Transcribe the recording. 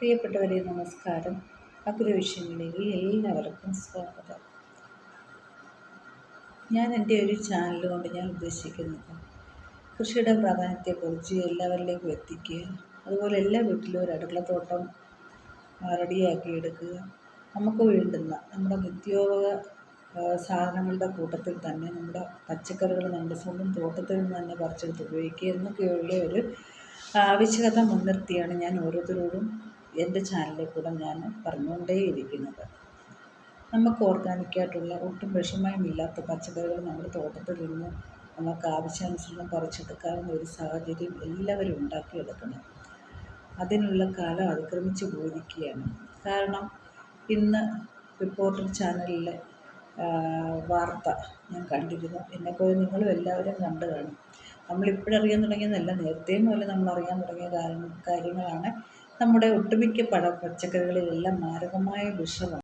പ്രിയപ്പെട്ടവരെ നമസ്കാരം. അഗ്രവിഷയങ്ങളിലേക്ക് എല്ലാവർക്കും സ്വാഗതം. ഞാൻ എന്റെ ഒരു ചാനൽ കൊണ്ട് ഞാൻ ഉദ്ദേശിക്കുന്നത് കൃഷിയുടെ പ്രാധാന്യത്തെക്കുറിച്ച് എല്ലാവരിലേക്കും എത്തിക്കുക അതുപോലെ എല്ലാ വീട്ടിലും ഒരു അടുക്കളത്തോട്ടം റെഡിയാക്കി എടുക്കുക. നമുക്ക് വേണ്ടുന്ന നമ്മുടെ നിത്യോപക സാധനങ്ങളുടെ കൂട്ടത്തിൽ തന്നെ നമ്മുടെ പച്ചക്കറികൾ നമ്മുടെ സ്വന്തം തോട്ടത്തിൽ നിന്ന് തന്നെ പറിച്ചെടുത്ത് ഉപയോഗിക്കുക എന്നൊക്കെയുള്ള ഒരു ആവശ്യകത മുൻനിർത്തിയാണ് ഞാൻ ഓരോരുത്തരോടും എന്റെ ചാനലിൽ കൂടെ ഞാൻ പറഞ്ഞുകൊണ്ടേയിരിക്കുന്നത്. നമുക്ക് ഓർഗാനിക്കായിട്ടുള്ള ഒട്ടും വിഷമയമില്ലാത്ത പച്ചക്കറികൾ നമ്മുടെ തോട്ടത്തിൽ നിന്ന് നമുക്ക് ആവശ്യാനുസരണം പറിച്ചെടുക്കാവുന്ന ഒരു സാഹചര്യം എല്ലാവരും ഉണ്ടാക്കിയെടുക്കണം. അതിനുള്ള കാലം അതിക്രമിച്ചു പോയിരിക്കുകയാണ്. കാരണം ഇന്ന് റിപ്പോർട്ടർ ചാനലിലെ വാർത്ത ഞാൻ കണ്ടിരുന്നു. എന്നെപ്പോലെ നിങ്ങളും എല്ലാവരും കണ്ടു കാണും. നമ്മളിപ്പോഴറിയാൻ തുടങ്ങിയതല്ല നേരത്തെയും പോലെ നമ്മൾ അറിയാൻ തുടങ്ങിയ കാര്യങ്ങളാണ് നമ്മുടെ ഒട്ടുമിക്ക പഴ പച്ചക്കറികളിലെല്ലാം മാരകമായ വിഷമാണ്.